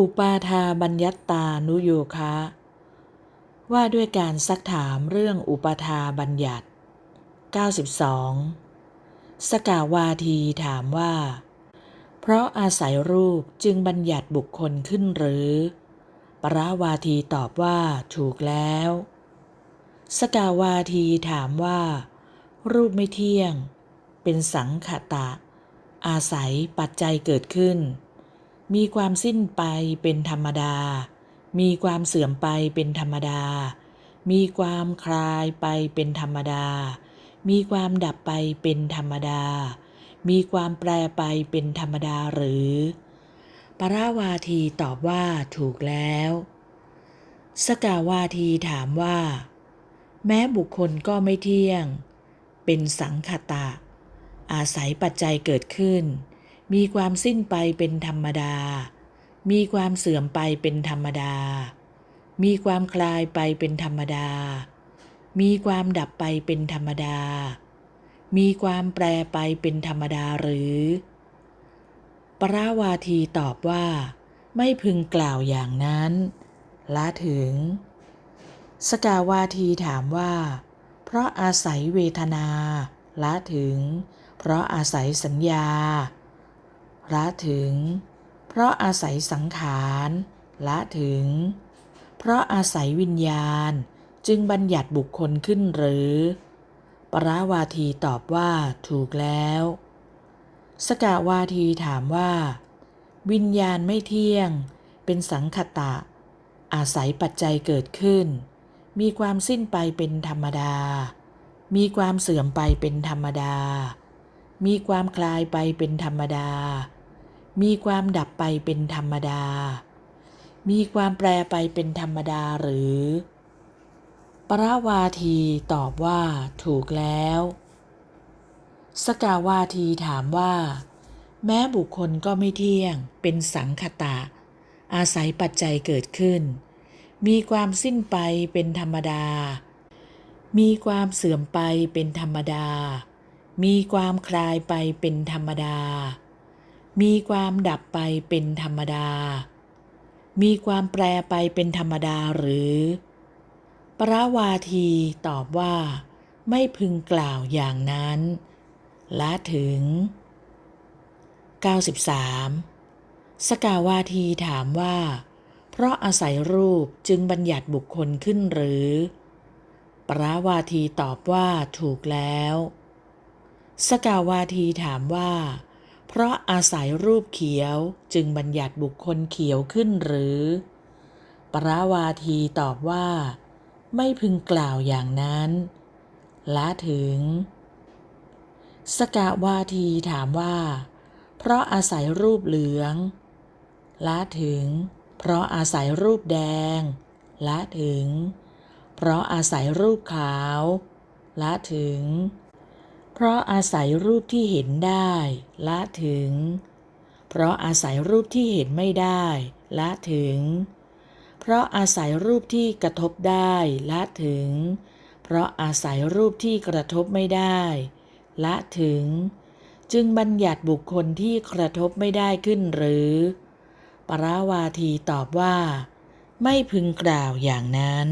อุปาทาบัญญัตตานุโยคะ ว่าด้วยการซักถามเรื่องอุปาทาบัญญัติ 92 สกาวาทีถามว่า เพราะอาศัยรูปจึงบัญญัติบุคคลขึ้นหรือ ปราวาทีตอบว่าถูกแล้ว สกาวาทีถามว่า รูปไม่เที่ยง เป็นสังขตะ อาศัยปัจจัยเกิดขึ้น มีความสิ้นไปเป็นธรรมดา มีความเสื่อมไปเป็นธรรมดา มีความคลายไปเป็นธรรมดา มีความดับไปเป็นธรรมดา มีความแปรไปเป็นธรรมดาหรือ ปราวาทีตอบว่าถูกแล้ว สกาวาทีถามว่า แม้บุคคลก็ไม่เที่ยง เป็นสังขตะ อาศัยปัจจัยเกิดขึ้น มีความสิ้นไปเป็นธรรมดา มีความเสื่อมไปเป็นธรรมดา มีความคลายไปเป็นธรรมดา มีความดับไปเป็นธรรมดา มีความแปรไปเป็นธรรมดาหรือ ปราวาทีตอบว่า ไม่พึงกล่าวอย่างนั้น ละถึง สกาวาทีถามว่า เพราะอาศัยเวทนา ละถึง เพราะอาศัยสัญญา ละถึง เพราะอาศัยสังขารละถึง เพราะอาศัยวิญญาณจึงบัญญัติบุคคลขึ้นหรือ ปราวาทีตอบว่าถูกแล้ว สกาวาทีถามว่า วิญญาณไม่เที่ยง เป็นสังขตะ อาศัยปัจจัยเกิดขึ้น มีความสิ้นไปเป็นธรรมดา มีความเสื่อมไปเป็นธรรมดา มีความคลายไปเป็นธรรมดา มีความดับไปเป็นธรรมดา มีความแปรไปเป็นธรรมดาหรือ ปราวาทีตอบว่า ถูกแล้ว สกาวาทีถามว่า แม้บุคคลก็ไม่เที่ยง เป็นสังขตะ อาศัยปัจจัยเกิดขึ้น มีความสิ้นไปเป็นธรรมดา มีความเสื่อมไปเป็นธรรมดา มีความคลายไปเป็นธรรมดา มีความดับไปเป็นธรรมดา มีความแปรไปเป็นธรรมดาหรือ ปราวาทีตอบว่า ไม่พึงกล่าวอย่างนั้น ละถึง 93 สกาวาทีถามว่า เพราะอาศัยรูปจึงบัญญัติบุคคลขึ้นหรือ ปราวาทีตอบว่าถูกแล้ว สกาวาทีถามว่า เพราะอาศัยรูปเขียวจึงบัญญัติบุคคลเขียวขึ้นหรือ ปราวาทีตอบว่า ไม่พึงกล่าวอย่างนั้น ละถึง สกาวาทีถามว่า เพราะอาศัยรูปเหลือง ละถึง เพราะอาศัยรูปแดง ละถึง เพราะอาศัยรูปขาว ละถึง เพราะอาศัยรูปที่เห็นได้ละถึง เพราะอาศัยรูปที่เห็นไม่ได้ละถึง เพราะอาศัยรูปที่กระทบได้ละถึง เพราะอาศัยรูปที่กระทบไม่ได้ละถึง จึงบัญญัติบุคคลที่กระทบไม่ได้ขึ้นหรือ ปราวาทีตอบว่า ไม่พึงกล่าวอย่างนั้น